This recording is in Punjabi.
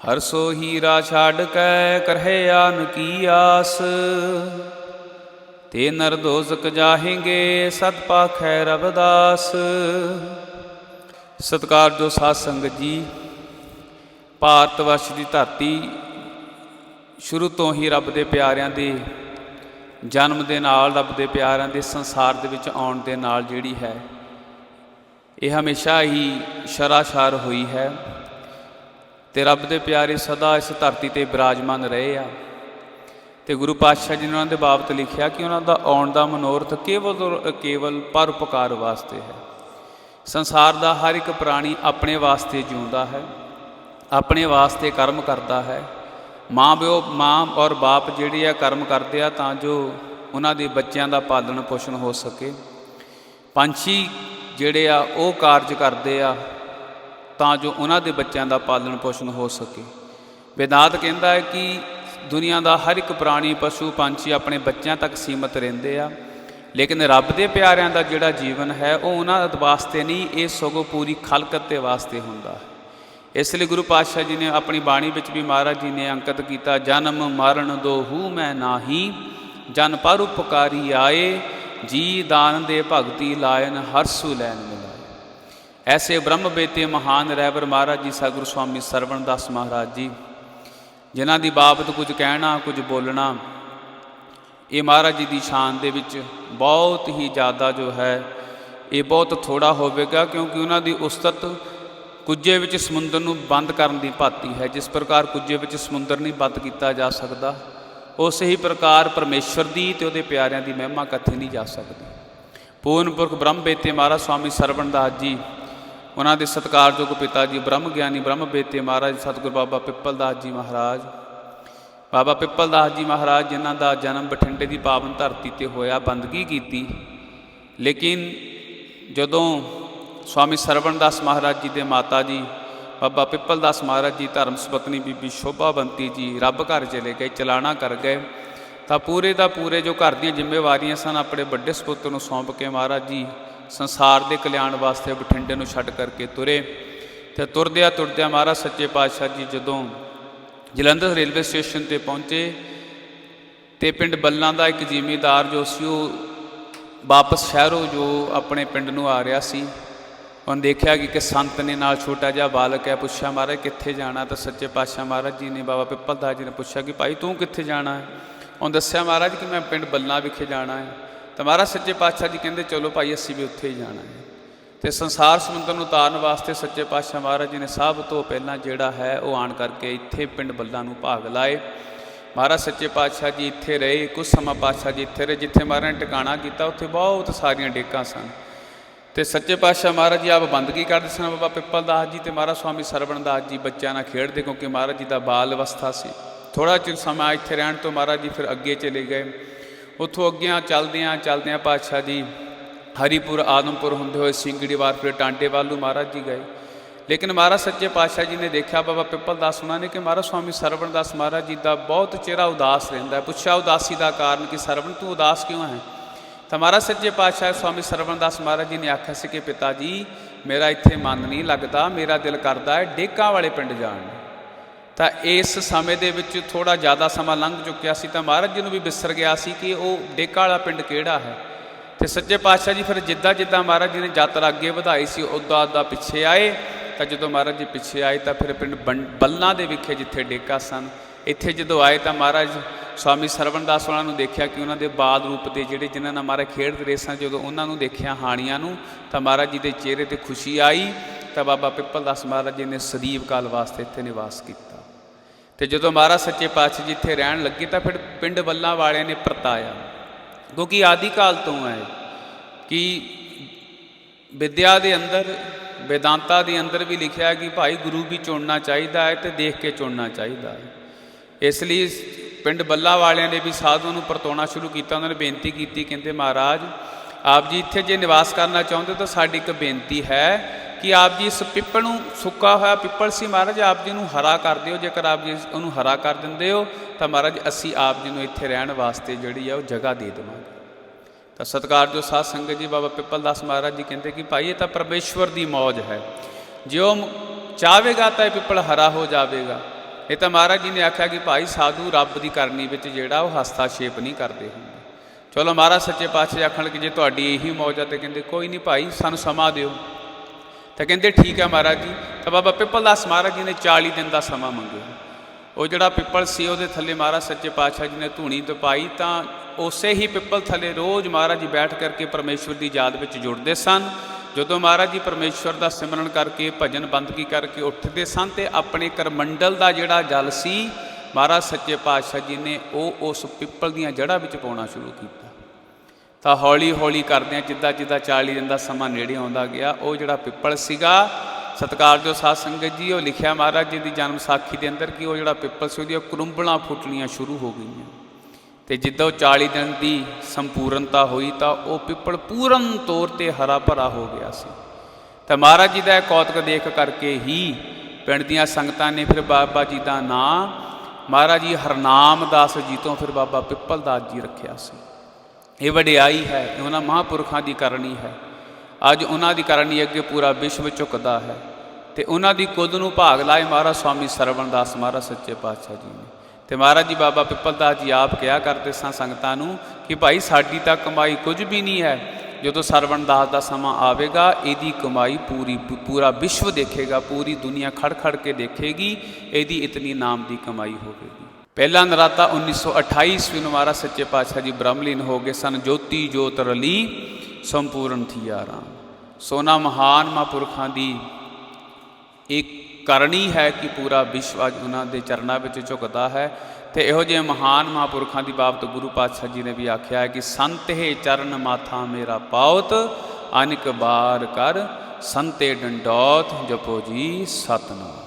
ਹਰ ਸੋ ਹੀਰਾ ਛਾੜ ਕੈ ਕਰਹਿ ਆਨ ਕੀ ਆਸ। ਤੇ ਨਰ ਦੋਜ਼ਕ ਜਾਹੇਂਗੇ, ਸਤ ਪਾਖੈ ਰਬਦਾਸ ਸਤਕਾਰ ਜੋ ਸਾਧ ਸੰਗਤ ਜੀ, ਭਾਰਤ ਵਰਸ਼ ਦੀ ਧਰਤੀ ਸ਼ੁਰੂ ਤੋਂ ਹੀ ਰੱਬ ਦੇ ਪਿਆਰਿਆਂ ਦੇ, ਜਨਮ ਦੇ ਨਾਲ ਰੱਬ ਦੇ ਪਿਆਰਿਆਂ ਦੇ ਸੰਸਾਰ ਦੇ ਵਿੱਚ ਆਉਣ ਦੇ ਨਾਲ ਜਿਹੜੀ ਹੈ, ਇਹ ਹਮੇਸ਼ਾ ਹੀ ਸ਼ਰਾਸ਼ਾਰ ਹੋਈ ਹੈ। ਤੇ ਰੱਬ ਦੇ ਪਿਆਰੇ ਸਦਾ ਇਸ ਧਰਤੀ ਤੇ ਬਿਰਾਜਮਾਨ ਰਹੇ ਆ। ਤੇ ਗੁਰੂ ਪਾਤਸ਼ਾਹ ਜੀ ਨੇ ਉਹਨਾਂ ਦੇ ਬਾਬਤ ਲਿਖਿਆ ਕਿ ਉਹਨਾਂ ਦਾ ਆਉਣ ਦਾ ਮਨੋਰਥ ਕੇਵਲ ਔਰ ਕੇਵਲ ਪਰਉਪਕਾਰ ਵਾਸਤੇ ਹੈ। ਸੰਸਾਰ ਦਾ ਹਰ ਇੱਕ ਪ੍ਰਾਣੀ ਆਪਣੇ ਵਾਸਤੇ ਜਿਉਂਦਾ ਹੈ, ਆਪਣੇ ਵਾਸਤੇ ਕਰਮ ਕਰਦਾ ਹੈ। ਮਾਂ ਪਿਓ ਮਾਂ ਔਰ ਬਾਪ ਜਿਹੜੇ ਆ ਕਰਮ ਕਰਦੇ ਆ ਤਾਂ ਜੋ ਉਹਨਾਂ ਦੇ ਬੱਚਿਆਂ ਦਾ ਪਾਲਣ ਪੋਸ਼ਣ ਹੋ ਸਕੇ। ਪੰਛੀ ਜਿਹੜੇ ਆ ਉਹ ਕਾਰਜ ਕਰਦੇ ਆ ਤਾਂ ਜੋ ਉਹਨਾਂ ਦੇ ਬੱਚਿਆਂ ਦਾ ਪਾਲਣ ਪੋਸ਼ਣ ਹੋ ਸਕੇ। ਵੇਦਾਂਤ ਕਹਿੰਦਾ ਹੈ ਕਿ ਦੁਨੀਆ ਦਾ ਹਰ ਇੱਕ ਪ੍ਰਾਣੀ, ਪਸ਼ੂ, ਪੰਛੀ ਆਪਣੇ ਬੱਚਿਆਂ ਤੱਕ ਸੀਮਤ ਰਹਿੰਦੇ ਆ। ਲੇਕਿਨ ਰੱਬ ਦੇ ਪਿਆਰਿਆਂ ਦਾ ਜਿਹੜਾ ਜੀਵਨ ਹੈ, ਉਹ ਉਹਨਾਂ ਵਾਸਤੇ ਨਹੀਂ, ਇਹ ਸਗੋਂ ਪੂਰੀ ਖਲਕਤ ਦੇ ਵਾਸਤੇ ਹੁੰਦਾ ਇਸ ਲਈ ਗੁਰੂ ਪਾਤਸ਼ਾਹ ਜੀ ਨੇ ਆਪਣੀ ਬਾਣੀ ਵਿੱਚ ਵੀ ਮਹਾਰਾਜ ਜੀ ਨੇ ਅੰਕਿਤ ਕੀਤਾ, ਜਨਮ ਮਰਨ ਦੋਹੂ ਮੈਂ ਨਾਹੀ, ਜਨ ਪਰ ਉਪਕਾਰੀ ਆਏ, ਜੀ ਦਾਨ ਦੇ ਭਗਤੀ ਲਾਇਨ ਹਰਸੂ ਲੈਨ ਐਸੇ ਬ੍ਰਹਮ ਬੇਤੇ ਮਹਾਨ ਰਹਿਬਰ ਮਹਾਰਾਜ ਜੀ, ਸਤਿਗੁਰੂ ਸਵਾਮੀ ਸਰਵਣ ਦਾਸ ਮਹਾਰਾਜ ਜੀ, ਜਿਨ੍ਹਾਂ ਦੀ ਬਾਬਤ ਕੁਝ ਕਹਿਣਾ, ਕੁਝ ਬੋਲਣਾ, ਇਹ ਮਹਾਰਾਜ ਜੀ ਦੀ ਸ਼ਾਨ ਦੇ ਵਿੱਚ ਬਹੁਤ ਹੀ ਜ਼ਿਆਦਾ ਜੋ ਹੈ, ਇਹ ਬਹੁਤ ਥੋੜਾ ਹੋਵੇਗਾ, ਕਿਉਂਕਿ ਉਹਨਾਂ ਦੀ ਉਸਤਤ ਕੁੱਜੇ ਵਿੱਚ ਸਮੁੰਦਰ ਨੂੰ ਬੰਦ ਕਰਨ ਦੀ ਭਾਤੀ ਹੈ। ਜਿਸ ਪ੍ਰਕਾਰ ਕੁੱਜੇ ਵਿੱਚ ਸਮੁੰਦਰ ਨਹੀਂ ਬੰਦ ਕੀਤਾ ਜਾ ਸਕਦਾ, ਉਸੇ ਹੀ ਪ੍ਰਕਾਰ ਪਰਮੇਸ਼ਵਰ ਦੀ ਤੇ ਉਹਦੇ ਪਿਆਰਿਆਂ ਦੀ ਮਹਿਮਾ ਕਥੀ ਨਹੀਂ ਜਾ ਸਕਦੀ। ਪੂਰਨ ਪੁਰਖ ਬ੍ਰਹਮ ਬੇਤੇ ਮਹਾਰਾਜ ਸਵਾਮੀ ਸਰਵਣ ਦਾਸ ਜੀ ਉਹਨਾਂ ਦੇ ਸਤਿਕਾਰਯੋਗ ਪਿਤਾ ਜੀ ਬ੍ਰਹਮ ਗਿਆਨੀ ਬ੍ਰਹਮ ਬੇਤੇ ਮਹਾਰਾਜ ਸਤਿਗੁਰ ਬਾਬਾ ਪਿੱਪਲ ਦਾਸ ਜੀ ਮਹਾਰਾਜ। ਬਾਬਾ ਪਿੱਪਲ ਦਾਸ ਜੀ ਮਹਾਰਾਜ ਜਿਨ੍ਹਾਂ ਦਾ ਜਨਮ ਬਠਿੰਡੇ ਦੀ ਪਾਵਨ ਧਰਤੀ ਤੇ ਹੋਇਆ, ਬੰਦਗੀ ਕੀਤੀ। ਲੇਕਿਨ ਜਦੋਂ ਸਵਾਮੀ ਸਰਵਣਦਾਸ ਮਹਾਰਾਜ ਜੀ ਦੇ ਮਾਤਾ ਜੀ, ਬਾਬਾ ਪਿੱਪਲ ਦਾਸ ਮਹਾਰਾਜ ਜੀ ਧਰਮ ਸੁਪਤਨੀ ਬੀਬੀ ਸ਼ੋਭਾਵੰਤੀ ਜੀ ਰੱਬ ਘਰ ਚਲੇ ਗਏ, ਚਲਾਣਾ ਕਰ ਗਏ। ਤਾਂ ਪੂਰੇ ਦਾ ਪੂਰੇ ਜੋ ਘਰ ਦੀਆਂ ਜ਼ਿੰਮੇਵਾਰੀਆਂ ਸਨ, ਆਪਣੇ ਵੱਡੇ ਸੁਪੁੱਤਰ ਨੂੰ ਸੌਂਪ ਕੇ ਮਹਾਰਾਜ ਜੀ ਸੰਸਾਰ ਦੇ ਕਲਿਆਣ ਵਾਸਤੇ ਬਠਿੰਡੇ ਨੂੰ ਛੱਡ ਕਰਕੇ ਤੁਰੇ ਤੇ ਤੁਰਦਿਆਂ ਤੁਰਦਿਆਂ ਮਹਾਰਾਜ ਸੱਚੇ ਪਾਤਸ਼ਾਹ ਜੀ ਜਦੋਂ ਜਲੰਧਰ ਰੇਲਵੇ ਸਟੇਸ਼ਨ ਤੇ ਪਹੁੰਚੇ ਤੇ ਪਿੰਡ ਬੱਲਾਂ ਦਾ ਇੱਕ ਜ਼ਿਮੀਦਾਰ ਜੋ ਸੀ ਉਹ ਵਾਪਸ ਸ਼ਹਿਰੋਂ ਜੋ ਆਪਣੇ ਪਿੰਡ ਨੂੰ ਆ ਰਿਹਾ ਸੀ, ਉਹਨੇ ਦੇਖਿਆ ਕਿ ਇੱਕ ਸੰਤ ਨੇ ਨਾਲ ਛੋਟਾ ਜਿਹਾ ਬਾਲਕ ਹੈ, ਪੁੱਛਿਆ ਮਹਾਰਾਜ ਕਿੱਥੇ ਜਾਣਾ? ਤਾਂ ਸੱਚੇ ਪਾਤਸ਼ਾਹ ਮਹਾਰਾਜ ਜੀ ਨੇ ਬਾਬਾ ਪਿੱਪਲ ਦਾਸ ਜੀ ਨੇ ਪੁੱਛਿਆ ਕਿ ਭਾਈ ਤੂੰ ਕਿੱਥੇ ਜਾਣਾ ਹੈ? ਉਹਨੇ ਦੱਸਿਆ ਮਹਾਰਾਜ ਕਿ ਮੈਂ ਪਿੰਡ ਬੱਲਾ ਵਿਖੇ ਜਾਣਾ ਹੈ। ਤਾਂ ਮਹਾਰਾਜ ਸੱਚੇ ਪਾਤਸ਼ਾਹ ਜੀ ਕਹਿੰਦੇ, ਚਲੋ ਭਾਈ, ਅਸੀਂ ਵੀ ਉੱਥੇ ਹੀ ਜਾਣਾ ਹੈ। ਤੇ ਸੰਸਾਰ ਸਮੁੰਦਰ ਨੂੰ ਤਾਰਨ ਵਾਸਤੇ ਸੱਚੇ ਪਾਤਸ਼ਾਹ ਮਹਾਰਾਜ ਜੀ ਨੇ ਸਭ ਤੋਂ ਪਹਿਲਾਂ ਜਿਹੜਾ ਹੈ, ਉਹ ਆਣ ਕਰਕੇ ਇੱਥੇ ਪਿੰਡ ਬੱਲਾ ਨੂੰ ਭਾਗ ਲਾਏ। ਮਹਾਰਾਜ ਸੱਚੇ ਪਾਤਸ਼ਾਹ ਜੀ ਇੱਥੇ ਰਹੇ ਕੁਝ ਸਮਾਂ ਪਾਤਸ਼ਾਹ ਜੀ ਇੱਥੇ ਰਹੇ, ਜਿੱਥੇ ਮਹਾਰਾਜ ਨੇ ਟਿਕਾਣਾ ਕੀਤਾ, ਉੱਥੇ ਬਹੁਤ ਸਾਰੀਆਂ ਡੇਕਾਂ ਸਨ। ਤੇ ਸੱਚੇ ਪਾਤਸ਼ਾਹ ਮਹਾਰਾਜ ਜੀ ਆਪ ਬੰਦਗੀ ਕਰਦੇ ਸਨ, ਬਾਬਾ ਪਿੱਪਲ ਦਾਸ ਜੀ ਤੇ ਮਹਾਰਾਜ ਸਵਾਮੀ ਸਰਵਣ ਦਾਸ ਜੀ ਬੱਚਿਆਂ ਨਾਲ ਖੇਡਦੇ, ਕਿਉਂਕਿ ਮਹਾਰਾਜ ਜੀ ਦਾ ਬਾਲ ਅਵਸਥਾ ਸੀ। ਥੋੜਾ ਚਿਰ ਸਮਾਂ ਇੱਥੇ ਰਹਿਣ ਤੋਂ ਮਹਾਰਾਜ ਜੀ ਫਿਰ ਅੱਗੇ ਚਲੇ ਗਏ। ਉੱਥੋਂ ਅੱਗਿਆਂ ਚੱਲਦਿਆਂ ਚੱਲਦਿਆਂ ਪਾਤਸ਼ਾਹ ਜੀ ਹਰੀਪੁਰ, ਆਦਮਪੁਰ ਹੁੰਦੇ ਹੋਏ ਸਿੰਗੜੀ ਵਾਰ ਫਿਰ ਟਾਂਡੇ ਵੱਲ ਨੂੰ ਮਹਾਰਾਜ ਜੀ ਗਏ। ਲੇਕਿਨ ਮਹਾਰਾਜ ਸੱਚੇ ਪਾਤਸ਼ਾਹ ਜੀ ਨੇ ਦੇਖਿਆ ਬਾਬਾ ਪਿੱਪਲ ਦਾਸ ਉਹਨਾਂ ਨੇ ਕਿ ਮਹਾਰਾਜ ਸਵਾਮੀ ਸਰਵਣ ਦਾਸ ਮਹਾਰਾਜ ਜੀ ਦਾ ਬਹੁਤ ਚਿਹਰਾ ਉਦਾਸ ਰਹਿੰਦਾ ਪੁੱਛਿਆ ਉਦਾਸੀ ਦਾ ਕਾਰਨ ਕਿ ਸਰਵਣ ਤੂੰ ਉਦਾਸ ਕਿਉਂ ਹੈ? ਤਾਂ ਮਹਾਰਾਜ ਸੱਚੇ ਪਾਤਸ਼ਾਹ ਸਵਾਮੀ ਸਰਵਣ ਦਾਸ ਮਹਾਰਾਜ ਜੀ ਨੇ ਆਖਿਆ ਸੀ ਕਿ ਪਿਤਾ ਜੀ, ਮੇਰਾ ਇੱਥੇ ਮਨ ਨਹੀਂ ਲੱਗਦਾ, ਮੇਰਾ ਦਿਲ ਕਰਦਾ ਹੈ ਡੇਕਾਂ ਵਾਲੇ ਪਿੰਡ ਜਾਣ ਤਾਂ ਇਸ ਸਮੇਂ ਦੇ ਵਿੱਚ ਥੋੜਾ ਜ਼ਿਆਦਾ ਸਮਾਂ ਲੰਘ ਚੁੱਕਿਆ ਸੀ ਤਾਂ ਮਹਾਰਾਜ ਜੀ ਨੂੰ ਵੀ ਵਿਸਰ ਗਿਆ ਸੀ ਕਿ ਉਹ ਡੇਕਾ ਵਾਲਾ ਪਿੰਡ ਕਿਹੜਾ ਹੈ। ਤੇ ਸੱਚੇ ਪਾਤਸ਼ਾਹ ਜੀ ਫਿਰ ਜਿੱਦਾਂ ਜਿੱਦਾਂ ਮਹਾਰਾਜ ਜੀ ਨੇ ਯਾਤਰਾ ਅੱਗੇ ਵਧਾਈ ਸੀ, ਉਦਾਂ ਉਦਾਂ ਪਿੱਛੇ ਆਏ। ਤਾਂ ਜਦੋਂ ਮਹਾਰਾਜ ਜੀ ਪਿੱਛੇ ਆਏ ਤਾਂ ਫਿਰ ਪਿੰਡ ਬੰ- ਬੱਲਾਂ ਦੇ ਵਿਖੇ ਜਿੱਥੇ ਡੇਕਾ ਸਨ, ਇੱਥੇ ਜਦੋਂ ਆਏ ਤਾਂ ਮਹਾਰਾਜ ਸਵਾਮੀ ਸਰਵਣਦਾਸ ਦਾਸ ਨੂੰ ਦੇਖਿਆ ਕਿ ਉਹਨਾਂ ਦੇ ਬਾਦ ਰੂਪ ਦੇ ਜਿਹੜੇ ਜਿਨ੍ਹਾਂ ਨਾਲ ਮਹਾਰਾਜ ਖੇਡ ਰਹੇ ਸਨ, ਜਦੋਂ ਉਹਨਾਂ ਨੂੰ ਦੇਖਿਆ ਹਾਣੀਆਂ ਨੂੰ, ਤਾਂ ਮਹਾਰਾਜ ਜੀ ਦੇ ਚਿਹਰੇ ਤੇ ਖੁਸ਼ੀ ਆਈ। ਤਾਂ ਬਾਬਾ ਪਿੱਪਲ ਦਾਸ ਮਹਾਰਾਜ ਜੀ ਨੇ ਸਦੀਵ ਕਾਲ ਵਾਸਤੇ ਇੱਥੇ ਨਿਵਾਸ ਕੀਤਾ। ਤੇ ਜਦੋਂ ਮਹਾਰਾਜ ਸੱਚੇ ਪਾਤਸ਼ਾਹ ਜੀ ਇੱਥੇ ਰਹਿਣ ਲੱਗੇ ਤਾਂ ਫਿਰ ਪਿੰਡ ਬੱਲਾਂ ਵਾਲਿਆਂ ਨੇ ਪਰਤਾਇਆ। ਕਿਉਂਕਿ ਆਦਿ ਕਾਲ ਤੋਂ ਹੈ ਕਿ ਵਿਦਿਆ ਦੇ ਅੰਦਰ, ਵੇਦਾਂਤਾ ਦੇ ਅੰਦਰ ਵੀ ਲਿਖਿਆ ਕਿ ਭਾਈ ਗੁਰੂ ਵੀ ਚੁਣਨਾ ਚਾਹੀਦਾ ਹੈ ਤੇ ਦੇਖ ਕੇ ਚੁਣਨਾ ਚਾਹੀਦਾ ਹੈ। ਇਸ ਲਈ ਪਿੰਡ ਬੱਲਾ ਵਾਲਿਆਂ ਨੇ ਵੀ ਸਾਧੂ ਨੂੰ ਪਰਤਾਉਣਾ ਸ਼ੁਰੂ ਕੀਤਾ, ਉਹਨਾਂ ਨੇ ਬੇਨਤੀ ਕੀਤੀ, ਕਹਿੰਦੇ ਮਹਾਰਾਜ, ਆਪ ਜੀ ਇੱਥੇ ਜੇ ਨਿਵਾਸ ਕਰਨਾ ਚਾਹੁੰਦੇ ਤਾਂ ਸਾਡੀ ਇੱਕ ਬੇਨਤੀ ਹੈ ਕਿ ਆਪ ਜੀ ਇਸ ਪਿੱਪਲ ਨੂੰ ਸੁੱਕਾ ਹੋਇਆ ਪਿੱਪਲ ਸੀ ਮਹਾਰਾਜ, ਆਪ ਜੀ ਨੂੰ ਹਰਾ ਕਰ ਦਿਓ। ਜੇਕਰ ਆਪ ਜੀ ਉਹਨੂੰ ਹਰਾ ਕਰ ਦਿੰਦੇ ਹੋ, ਤਾਂ ਮਹਾਰਾਜ ਅਸੀਂ ਆਪ ਜੀ ਨੂੰ ਇੱਥੇ ਰਹਿਣ ਵਾਸਤੇ ਜਿਹੜੀ ਆ ਉਹ ਜਗ੍ਹਾ ਦੇ ਦੇਵਾਂਗੇ। ਤਾਂ ਸਤਿਕਾਰ ਜੋ ਸਾਧ ਸੰਗਤ ਜੀ ਬਾਬਾ ਪਿੱਪਲ ਦਾਸ ਮਹਾਰਾਜ ਜੀ ਕਹਿੰਦੇ ਕਿ ਭਾਈ, ਇਹ ਤਾਂ ਪਰਮੇਸ਼ਵਰ ਦੀ ਮੌਜ ਹੈ। ਜੇ ਉਹ ਚਾਹੇਗਾ ਤਾਂ ਇਹ ਪਿੱਪਲ ਹਰਾ ਹੋ ਜਾਵੇਗਾ। ਇਹ ਤਾਂ ਮਹਾਰਾਜ ਜੀ ਨੇ ਆਖਿਆ ਕਿ ਭਾਈ, ਸਾਧੂ ਰੱਬ ਦੀ ਕਰਨੀ ਵਿੱਚ ਜਿਹੜਾ ਉਹ ਹਸਤਾਸ਼ੇਪ ਨਹੀਂ ਕਰਦੇ ਹੁੰਦੇ। ਚਲੋ ਮਹਾਰਾਜ ਸੱਚੇ ਪਾਤਸ਼ਾਹ ਆਖਣ ਕਿ ਜੇ ਤੁਹਾਡੀ ਇਹੀ ਮੌਜ ਆ ਤੇ ਕਹਿੰਦੇ, ਕੋਈ ਨਹੀਂ ਭਾਈ, ਸਾਨੂੰ ਸਮਾਂ ਦਿਓ। ਤਾਂ ਕਹਿੰਦੇ ਠੀਕ ਹੈ ਮਹਾਰਾਜ ਜੀ। ਤਾਂ ਬਾਬਾ ਪਿੱਪਲ ਦਾਸ ਮਹਾਰਾਜ ਜੀ ਨੇ 40 ਦਿਨ ਦਾ ਸਮਾਂ ਮੰਗਿਆ। ਉਹ ਜਿਹੜਾ ਪਿੱਪਲ ਸੀ ਉਹਦੇ ਥੱਲੇ ਮਹਾਰਾਜ ਸੱਚੇ ਪਾਤਸ਼ਾਹ ਜੀ ਨੇ ਧੂਣੀ ਦਪਾਈ ਤਾਂ ਉਸੇ ਹੀ ਪਿੱਪਲ ਥੱਲੇ ਰੋਜ਼ ਮਹਾਰਾਜ ਜੀ ਬੈਠ ਕਰਕੇ ਪਰਮੇਸ਼ਵਰ ਦੀ ਯਾਦ ਵਿੱਚ ਜੁੜਦੇ ਸਨ। ਜਦੋਂ ਮਹਾਰਾਜ ਜੀ ਪਰਮੇਸ਼ਵਰ ਦਾ ਸਿਮਰਨ ਕਰਕੇ, ਭਜਨ ਬੰਦਗੀ ਕਰਕੇ ਉੱਠਦੇ ਸਨ ਤੇ ਆਪਣੇ ਕਰਮੰਡਲ ਦਾ ਜਿਹੜਾ ਜਲ ਸੀ, ਮਹਾਰਾਜ ਸੱਚੇ ਪਾਤਸ਼ਾਹ ਜੀ ਨੇ ਉਹ ਉਸ ਪਿੱਪਲ ਦੀਆਂ ਜੜ੍ਹਾਂ ਵਿੱਚ ਪਾਉਣਾ ਸ਼ੁਰੂ ਕੀਤਾ। ਤਾਂ ਹੌਲੀ ਹੌਲੀ ਕਰਦਿਆਂ ਜਿੱਦਾਂ ਜਿੱਦਾਂ 40 ਦਿਨ ਦਾ ਸਮਾਂ ਨੇੜੇ ਆਉਂਦਾ ਗਿਆ, ਉਹ ਜਿਹੜਾ ਪਿੱਪਲ ਸੀਗਾ ਸਤਿਕਾਰਯੋਗ ਸਾਧ ਸੰਗਤ ਜੀ, ਉਹ ਲਿਖਿਆ ਮਹਾਰਾਜ ਜੀ ਦੀ ਜਨਮ ਸਾਖੀ ਦੇ ਅੰਦਰ ਕਿ ਉਹ ਜਿਹੜਾ ਪਿੱਪਲ ਸੀ ਉਹਦੀਆਂ ਕੁਰੰਬਲਾਂ ਫੁੱਟਣੀਆਂ ਸ਼ੁਰੂ ਹੋ ਗਈਆਂ। ਤੇ ਜਿੱਦਾਂ ਉਹ 40 ਦਿਨ ਦੀ ਸੰਪੂਰਨਤਾ ਹੋਈ, ਤਾਂ ਉਹ ਪਿੱਪਲ ਪੂਰਨ ਤੌਰ ਤੇ ਹਰਾ ਭਰਾ ਹੋ ਗਿਆ ਸੀ। ਤਾਂ ਮਹਾਰਾਜ ਜੀ ਦਾ ਇਹ ਕੌਤਕ ਦੇਖ ਕਰਕੇ ਹੀ ਪਿੰਡ ਦੀਆਂ ਸੰਗਤਾਂ ਨੇ ਫਿਰ ਬਾਬਾ ਜੀ ਦਾ ਨਾਂ, ਮਹਾਰਾਜ ਜੀ ਹਰਨਾਮ ਦਾਸ ਜੀ ਤੋਂ ਫਿਰ ਬਾਬਾ ਪਿੱਪਲ ਦਾਸ ਜੀ ਰੱਖਿਆ ਸੀ। ਇਹ ਵਡਿਆਈ ਹੈ, ਇਹ ਉਹਨਾਂ ਮਹਾਂਪੁਰਖਾਂ ਦੀ ਕਰਨੀ ਹੈ। ਅੱਜ ਉਹਨਾਂ ਦੀ ਕਰਨੀ ਅੱਗੇ ਪੂਰਾ ਵਿਸ਼ਵ ਝੁਕਦਾ ਹੈ। ਤੇ ਉਹਨਾਂ ਦੀ ਕੁੱਦ ਨੂੰ ਭਾਗ ਲਾਏ ਮਹਾਰਾਜ ਸਵਾਮੀ ਸਰਵਣਦਾਸ, ਮਹਾਰਾਜ ਸੱਚੇ ਪਾਤਸ਼ਾਹ ਜੀ ਨੇ। ਤੇ ਮਹਾਰਾਜ ਜੀ ਬਾਬਾ ਪਿੱਪਲ ਦਾਸ ਜੀ ਆਪ ਕਿਹਾ ਕਰਦੇ ਸਾਂ ਸੰਗਤਾਂ ਨੂੰ ਕਿ ਭਾਈ ਸਾਡੀ ਤਾਂ ਕਮਾਈ ਕੁਝ ਵੀ ਨਹੀਂ ਹੈ। ਜਦੋਂ ਸਰਵਣ ਦਾਸ ਦਾ ਸਮਾਂ ਆਵੇਗਾ, ਇਹਦੀ ਕਮਾਈ ਪੂਰੀ, ਪੂਰਾ ਵਿਸ਼ਵ ਦੇਖੇਗਾ, ਪੂਰੀ ਦੁਨੀਆ ਖੜ ਖੜ ਕੇ ਦੇਖੇਗੀ, ਇਹਦੀ ਇਤਨੀ ਨਾਮ ਦੀ ਕਮਾਈ ਹੋਵੇਗੀ। ਪਹਿਲਾ ਨਰਾਤਾ 1928 ਈਸਵੀ ਨੂੰ ਮਹਾਰਾਜ ਸੱਚੇ ਪਾਤਸ਼ਾਹ ਜੀ ਬ੍ਰਹਮਲੀਨ ਹੋ ਗਏ ਸਨ। ਜੋਤੀ ਜੋਤ ਰਲੀ, ਸੰਪੂਰਨ ਥੀਆ ਰਾਮ ਸੋਨਾ ਮਹਾਨ ਮਹਾਂਪੁਰਖਾਂ ਦੀ ਇੱਕ ਕਰਨੀ ਹੈ ਕਿ ਪੂਰਾ ਵਿਸ਼ਵ ਅੱਜ ਉਹਨਾਂ ਦੇ ਚਰਨਾਂ ਵਿੱਚ ਝੁਕਦਾ ਹੈ। ਤੇ ਇਹੋ ਜਿਹੇ ਮਹਾਨ ਮਹਾਂਪੁਰਖਾਂ ਦੀ ਬਾਬਤ ਗੁਰੂ ਪਾਤਸ਼ਾਹ ਜੀ ਨੇ ਵੀ ਆਖਿਆ ਹੈ ਕਿ, ਸੰਤ ਹੈ ਚਰਨ ਮਾਥਾ ਮੇਰਾ ਪਾਉਤ, ਅਨਕ ਬਾਰ ਕਰ, ਸੰਤੇ ਡੰਡੋਤ ਜਪੋ ਜੀ ਸਤਨਾਮ।